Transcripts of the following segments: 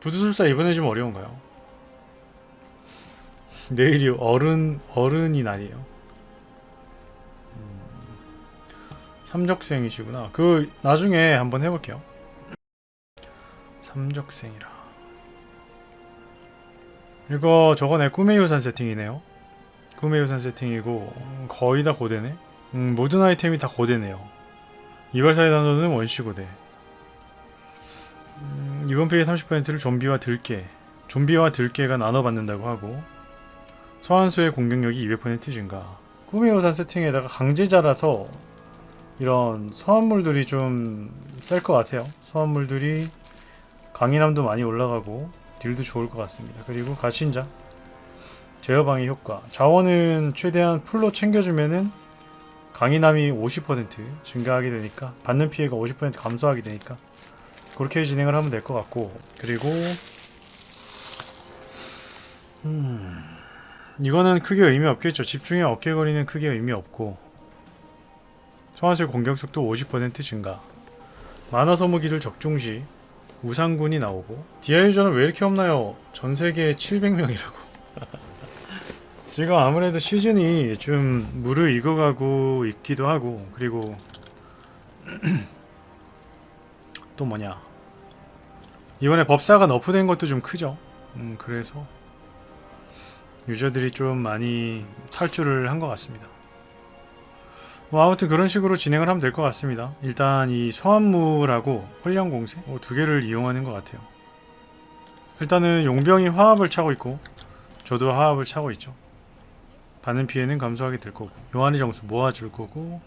부두술사 이번에 좀 어려운가요? 내일이 어른 어른이 날이에요. 음, 삼적생이시구나. 그 나중에 한번 해볼게요. 삼적생이라. 이거 저거 내 꿈의 유산 세팅이네요. 꿈의 유산 세팅이고 음, 거의 다 고대네. 음, 모든 아이템이 다 고대네요. 이발사의 단어는 원시 고대. 음, 이번 페이의 30%를 좀비와 들깨, 좀비와 들깨가 나눠 받는다고 하고 소환수의 공격력이 200% 증가. 꿈의 요산 세팅에다가 강제자라서 이런 소환물들이 좀 셀 것 같아요. 소환물들이 강인함도 많이 올라가고 딜도 좋을 것 같습니다. 그리고 가신자 제어방의 효과 자원은 최대한 풀로 챙겨주면은 강인함이 50% 증가하게 되니까 받는 피해가 50% 감소하게 되니까 그렇게 진행을 하면 될 것 같고 그리고 음 이거는 크게 의미 없겠죠. 집중에 어깨거리는 크게 의미 없고 소환술 공격 속도 50% 증가. 만화 소모 기술 적중 시. 우상군이 나오고. 디아 유저는 왜 이렇게 없나요? 전 세계에 700명이라고. 지금 아무래도 시즌이 좀 무르익어가고 있기도 하고 그리고 또 뭐냐 이번에 법사가 너프된 것도 좀 크죠. 음 그래서 유저들이 좀 많이 탈출을 한 것 같습니다. 뭐 아무튼 그런 식으로 진행을 하면 될 것 같습니다. 일단 이 소환물하고 훈련공세? 어, 두 개를 이용하는 것 같아요. 일단은 용병이 화합을 차고 있고 저도 화합을 차고 있죠. 받는 피해는 감소하게 될 거고. 요한의 정수 모아줄 거고.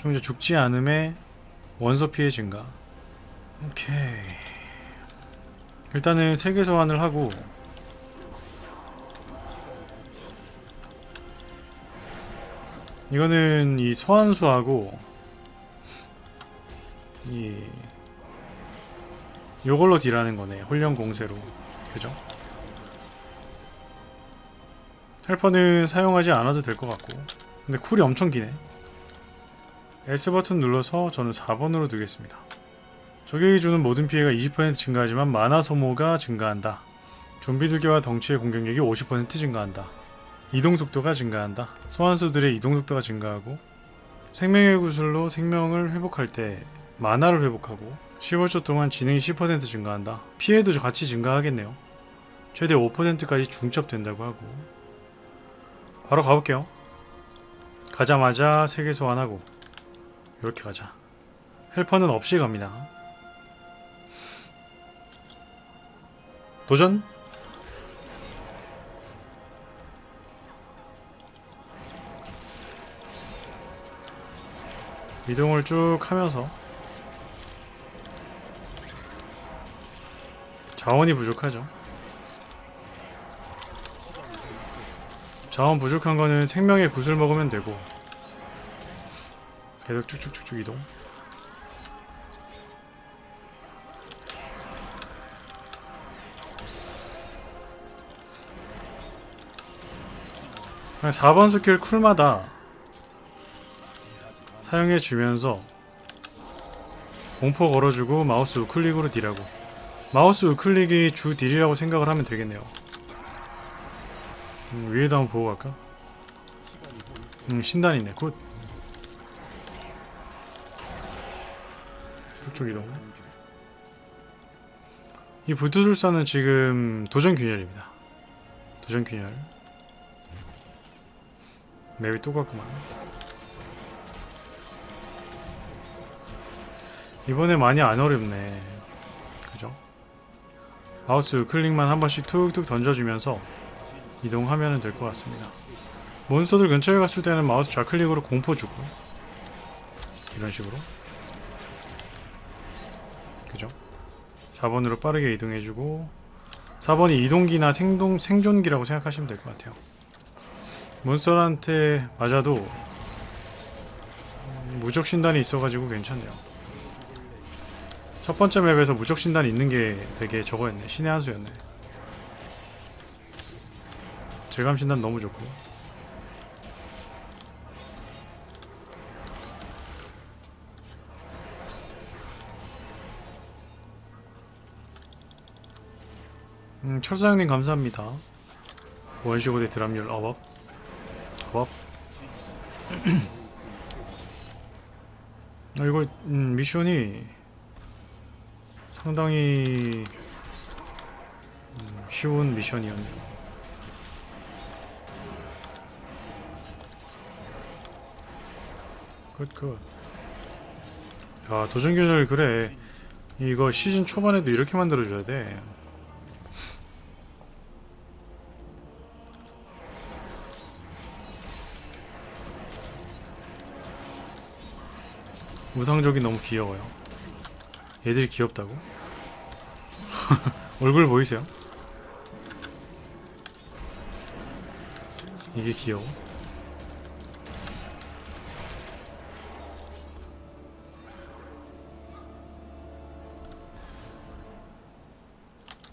좀 이제 죽지 않음에 원소 피해 증가. 오케이 일단은 세계 소환을 하고. 이거는 이 소환수하고 이 요걸로 딜하는 거네. 훈련 공세로. 그죠? 헬퍼는 사용하지 않아도 될 것 같고. 근데 쿨이 엄청 기네. S 버튼 눌러서 저는 4번으로 두겠습니다 적에게 주는 모든 피해가 20% 증가하지만 마나 소모가 증가한다 좀비 들개와 덩치의 공격력이 50% 증가한다 이동 속도가 증가한다 소환수들의 이동 속도가 증가하고 생명의 구슬로 생명을 회복할 때 마나를 회복하고 15초 동안 지능이 10% 증가한다 피해도 같이 증가하겠네요 최대 5%까지 중첩된다고 하고 바로 가볼게요. 가자마자 세계 소환하고 이렇게 가자. 헬퍼는 없이 갑니다. 도전. 이동을 쭉 하면서 자원이 부족하죠. 자원 부족한 거는 생명의 굿을 먹으면 되고 계속 쭉쭉쭉쭉 이동 4번 스킬 쿨마다 사용해 주면서 공포 걸어주고 마우스 우클릭으로 딜하고 마우스 우클릭이 주 딜이라고 생각을 하면 되겠네요 음, 위에다 한번 보고 갈까? 음, 신단이네. 굿. 저쪽 이동. 이 부두술사는 지금 도전 균열입니다. 도전 균열. 맵이 똑같구만. 이번에 많이 안 어렵네. 그죠? 마우스 클릭만 한 번씩 툭툭 던져주면서 이동하면 될 것 같습니다. 몬스터들 근처에 갔을 때는 마우스 좌클릭으로 공포 주고 이런 식으로 그죠? 4번으로 빠르게 이동해주고 4번이 이동기나 생동, 생존기라고 생각하시면 될 것 같아요. 몬스터한테 맞아도 음, 무적 신단이 있어가지고 괜찮네요. 첫 번째 맵에서 무적 신단이 있는 게 되게 저거였네. 신의 한 수였네. 제감 신단 너무 좋고 음, 철사장님 감사합니다. 원시고대 드랍률 어법. 어법. 아, 이거 음, 미션이 상당히 음, 쉬운 미션이었네요. 굿 굿. 야 도전 교절 그래. 이거 시즌 초반에도 이렇게 만들어줘야 돼. 우상족이 너무 귀여워요. 얘들이 귀엽다고? 얼굴 보이세요? 이게 귀여워.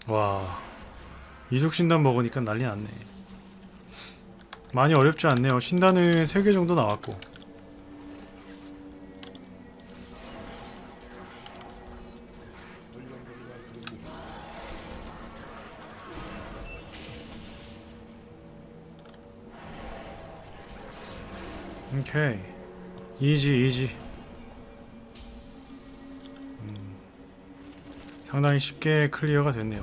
와 이속 신단 먹으니까 난리 났네. 많이 어렵지 않네요. 신단은 3개 정도 나왔고 오케이. 이지 이지. 음, 상당히 쉽게 클리어가 됐네요